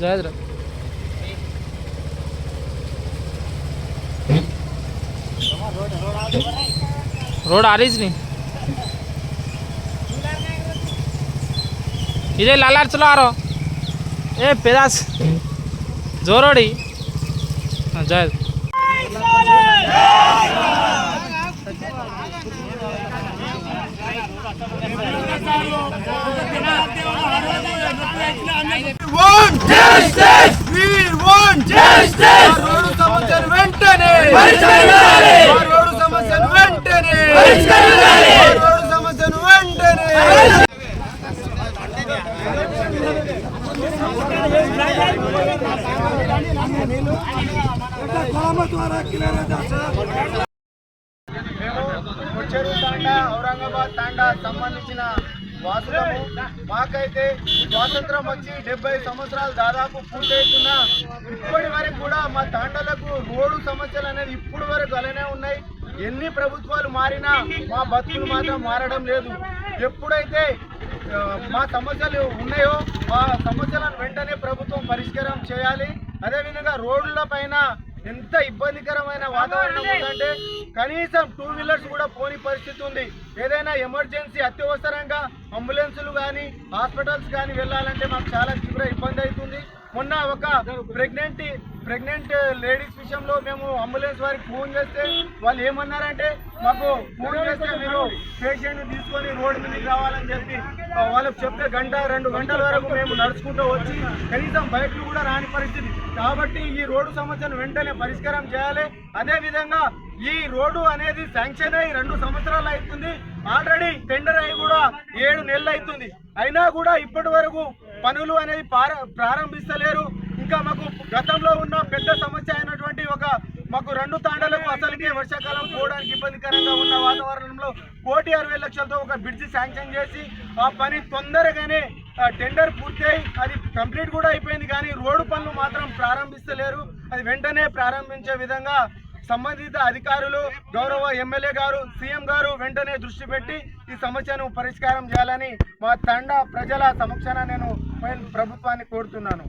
जय हज़रत रोड आ रही नहीं इधर लालार चलो आ रो ए, पेदास। जोरोड़ी हाँ, जय వెంటనే మేము తాండా ఔరంగాబాద్ తాండా సంబంధించిన వాసులము మాకైతే స్వాతంత్రం వచ్చి డెబ్బై సంవత్సరాలు దాదాపు పూర్తవుతున్నా ఇప్పటి వరకు కూడా మా తాండాలకు రోడ్డు సమస్యలు అనేది ఇప్పుడు వరకు అలానే ఉన్నాయి. ఎన్ని ప్రభుత్వాలు మారినా మా బతుకులు మాత్రం మారడం లేదు. ఎప్పుడైతే మా సమస్యలు ఉన్నాయో మా సమస్యలను వెంటనే ప్రభుత్వం పరిష్కారం చేయాలి. అదేవిధంగా రోడ్ల పైన ఎంత ఇబ్బందికరమైన వాతావరణం ఉందంటే కనీసం టూ వీలర్స్ కూడా పోని పరిస్థితి ఉంది. ఏదైనా ఎమర్జెన్సీ అత్యవసరంగా అంబులెన్సులు కానీ హాస్పిటల్స్ కానీ వెళ్ళాలంటే మాకు చాలా తీవ్ర ఇబ్బంది అవుతుంది. మొన్న ఒక ప్రెగ్నెంట్ ప్రెగ్నెంట్ లేడీస్ విషయంలో మేము అంబులెన్స్ వారికి ఫోన్ చేస్తే వాళ్ళు ఏమన్నారంటే మాకు ఫోన్ చేస్తే మీరు పేషెంట్ తీసుకొని రోడ్డు మీదకి రావాలని చెప్పి వాళ్ళకి చెప్తే గంట రెండు గంటల వరకు మేము నడుచుకుంటూ వచ్చి కనీసం బయటకు కూడా రాని పరిస్థితి. కాబట్టి ఈ రోడ్డు సమస్యను వెంటనే పరిష్కారం చేయాలి. అదే విధంగా ఈ రోడ్డు అనేది శాంక్షన్ అయ్యి రెండు సంవత్సరాలు అవుతుంది. ఆల్రెడీ టెండర్ అయి కూడా ఏడు నెలలు అవుతుంది. అయినా కూడా ఇప్పటి వరకు పనులు అనేది ప్రారంభిస్తలేరు. ఇంకా మాకు గతంలో ఉన్న పెద్ద సమస్య అయినటువంటి ఒక మాకు రెండు తాండాలకు అసలుకే వర్షాకాలం పోవడానికి ఇబ్బందికరంగా ఉన్న వాతావరణంలో కోటి అరవై లక్షలతో ఒక బ్రిడ్జి శాంక్షన్ చేసి ఆ పని తొందరగానే టెండర్ పూర్తయి అది కంప్లీట్ కూడా అయిపోయింది కానీ రోడ్డు పనులు మాత్రం ప్రారంభిస్తలేరు. అది వెంటనే ప్రారంభించే విధంగా సంబంధిత అధికారులు గౌరవ ఎమ్మెల్యే గారు సీఎం గారు వెంటనే దృష్టి పెట్టి ఈ సమస్యను పరిష్కారం చేయాలని మా తండ ప్రజల సమక్షాన నేను ప్రభుత్వాన్ని కోరుతున్నాను.